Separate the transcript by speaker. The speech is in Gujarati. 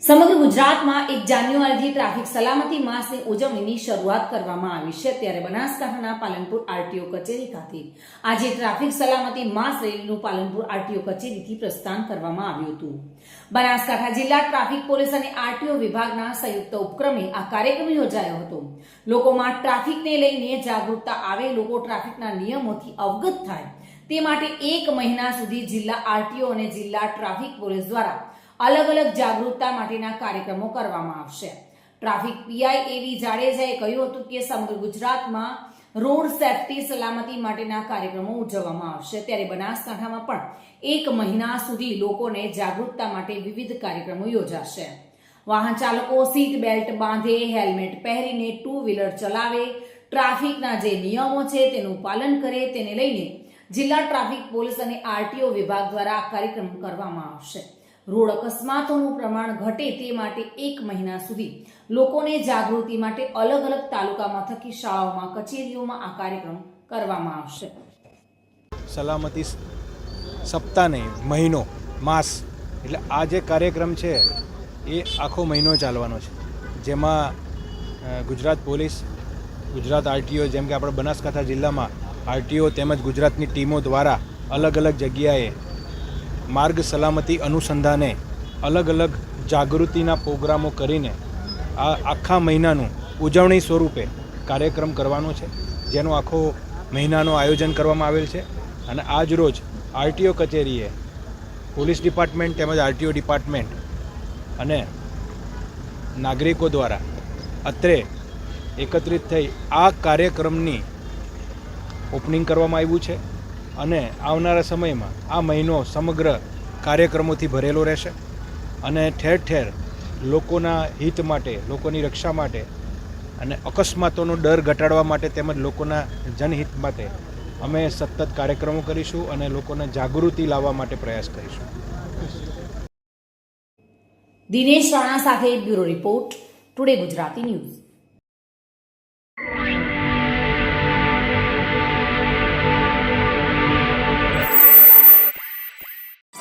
Speaker 1: સમગ્ર ગુજરાતમાં એક જાન્યુઆરીથી ટ્રાફિક સલામતી માસની ઉજવણીની શરૂઆત કરવામાં આવી છે ત્યારે બનાસકાંઠાના પાલનપુર આરટીઓ કચેરી ખાતે આજે ટ્રાફિક સલામતી માસ રેલીનું પાલનપુર આરટીઓ કચેરીથી પ્રસ્થાન કરવામાં આવ્યું હતું. બનાસકાંઠા જિલ્લા ટ્રાફિક પોલીસ અને આરટીઓ વિભાગના સંયુક્ત ઉપક્રમે આ કાર્યક્રમ યોજાયો હતો. લોકોમાં ટ્રાફિકને લઈને જાગૃતતા આવે, લોકો ટ્રાફિકના નિયમોથી અવગત થાય. તે માટે એક મહિના સુધી જિલ્લા આરટીઓ અને જિલ્લા ટ્રાફિક પોલીસ દ્વારા અલગ અલગ જાગૃતતા માટેના કાર્યક્રમો કરવામાં આવશે. ટ્રાફિક પીઆઈ એવી જાડેજાએ કહ્યું હતું કે સમગ્ર ગુજરાતમાં રોડ સેફટી સલામતી માટેના કાર્યક્રમો ઉજવવામાં આવશે. ત્યારે બનાસકાંઠામાં પણ એક મહિના સુધી લોકોને જાગૃતતા માટે વિવિધ કાર્યક્રમો યોજાશે. વાહન ચાલકો સીટ બેલ્ટ બાંધે, હેલ્મેટ પહેરીને ટુ વ્હીલર ચલાવે, ટ્રાફિકના જે નિયમો છે તેનું પાલન કરે, તેને લઈને જિલ્લા ટ્રાફિક પોલીસ અને આરટીઓ વિભાગ દ્વારા આ કાર્યક્રમ કરવામાં આવશે. રોડ અકસ્માતોનું પ્રમાણ ઘટે તે માટે એક મહિના સુધી. લોકોને જાગૃતિ માટે અલગ અલગ તાલુકા મથકી શાળાઓમાં, કચેરીઓમાં આ કાર્યક્રમ કરવામાં આવશે.
Speaker 2: સલામતી સપ્તાહ નહીં મહિનો, માસ, એટલે આ જે કાર્યક્રમ છે, એ આખો મહિનો ચાલવાનો છે. જેમાં ગુજરાત પોલીસ, ગુજરાત આરટીઓ, જેમ કે આપણે બનાસકાંઠા જિલ્લામાં આરટીઓ તેમજ ગુજરાતની ટીમો દ્વારા અલગ અલગ જગ્યાએ માર્ગ સલામતી અનુસંધાને અલગ અલગ જાગૃતિના પ્રોગ્રામો કરીને આ આખા મહિનાનું ઉજવણી સ્વરૂપે કાર્યક્રમ કરવાનો છે. જેનો આખો મહિનાનું આયોજન કરવામાં આવેલ છે અને આજ રોજ આરટીઓ કચેરીએ પોલીસ ડિપાર્ટમેન્ટ તેમજ આરટીઓ ડિપાર્ટમેન્ટ અને નાગરિકો દ્વારા અત્રે એકત્રિત થઈ આ કાર્યક્રમની ઓપનિંગ કરવામાં આવ્યું છે. અને આવનારા સમયમાં આ મહિનો સમગ્ર કાર્યક્રમોથી ભરેલો રહેશે. અને ઠેર ઠેર લોકોના હિત માટે, લોકોની રક્ષા માટે અને અકસ્માતોનો ડર ઘટાડવા માટે તેમજ લોકોના જનહિત માટે અમે સતત કાર્યક્રમો કરીશું અને લોકોને જાગૃતિ લાવવા માટે પ્રયાસ કરીશું.
Speaker 1: દિનેશ રાણા સાથે bureau report, today Gujarati news.